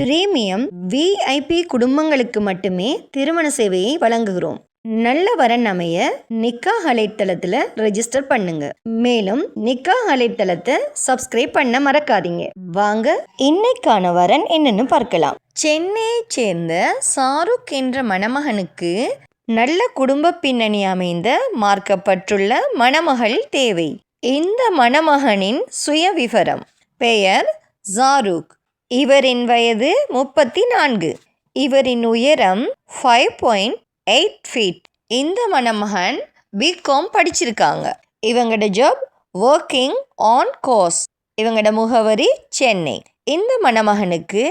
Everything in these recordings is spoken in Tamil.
பிரீமியம் விஐபி குடும்பங்களுக்கு மட்டுமே திருமண சேவையை வழங்குகிறோம். நல்ல வரன் அமைய நிக்கா அலைத்தளத்தில் ரெஜிஸ்டர் பண்ணுங்க. மேலும் நிக்கா அலைத்தளத்தை சப்ஸ்கிரைப் பண்ண மறக்காதீங்க. வாங்க இன்னைக்கான வரன் என்னன்னு பார்க்கலாம். சென்னையை சேர்ந்த சாருக் என்ற மணமகனுக்கு நல்ல குடும்ப பின்னணி அமைந்த மார்க்கப்பட்டுள்ள மணமகள் தேவை. இந்த மணமகனின் சுயவிவரம் பெயர் ஜாருக் இவரின் வயது முப்பத்தி நான்கு இவரின் உயரம் ஃபைவ் பாயிண்ட் எயிட் ஃபீட் இந்த மணமகன் பிகாம் படிச்சிருக்காங்க. இவங்களோட ஜாப் ஒர்க்கிங் ஆன் கோர்ஸ் இவங்களோட முகவரி சென்னை. இந்த மணமகனுக்கு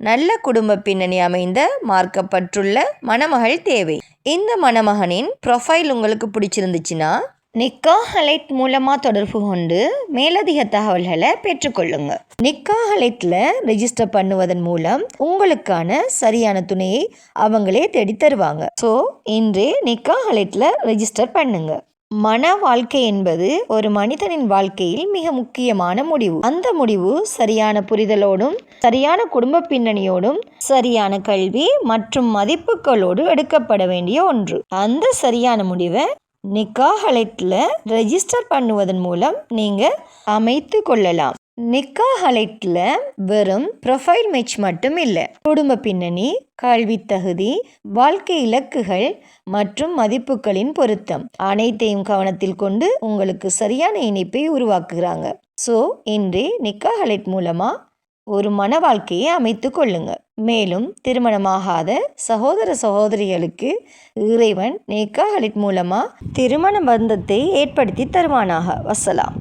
நல்ல குடும்ப பின்னணி அமைந்த மார்க்கப்பட்டுள்ள மணமகள் தேவை. இந்த மணமகனின் ப்ரொஃபைல் உங்களுக்கு பிடிச்சிருந்துச்சுன்னா நிக்காஹலைட் மூலமாக தொடர்பு கொண்டு மேலதிக தகவல்களை பெற்றுக்கொள்ளுங்க. நிக்காஹலைட்டில் ரெஜிஸ்டர் பண்ணுவதன் மூலம் உங்களுக்கான சரியான துணையை அவங்களே தேடி தருவாங்க. ஸோ இன்றே நிக்காஹலைட்டில் ரெஜிஸ்டர் பண்ணுங்க. மன வாழ்க்கை என்பது ஒரு மனிதனின் வாழ்க்கையில் மிக முக்கியமான முடிவு. அந்த முடிவு சரியான புரிதலோடும் சரியான குடும்ப பின்னணியோடும் சரியான கல்வி மற்றும் மதிப்புகளோடு எடுக்கப்பட வேண்டிய ஒன்று. அந்த சரியான முடிவை நிக்காஹலைட்டில் ரெஜிஸ்டர் பண்ணுவதன் மூலம் நீங்கள் அமைத்து கொள்ளலாம். நிக்காஹலைட்டில் வெறும் ப்ரொஃபைல் மேட்ச் மட்டும் இல்லை. குடும்ப பின்னணி கல்வி தகுதி வாழ்க்கை இலக்குகள் மற்றும் மதிப்புகளின் பொருத்தம் அனைத்தையும் கவனத்தில் கொண்டு உங்களுக்கு சரியான இணைப்பை உருவாக்குகிறாங்க. ஸோ இன்றே நிக்காஹலைட் மூலமாக ஒரு மன வாழ்க்கையை அமைத்து கொள்ளுங்கள் மேலும் திருமணமாகாத சகோதர சகோதரிகளுக்கு இறைவன் நேக்காஹலிட் மூலமாக திருமண பந்தத்தை ஏற்படுத்தி தருவானாக. வசலாம்.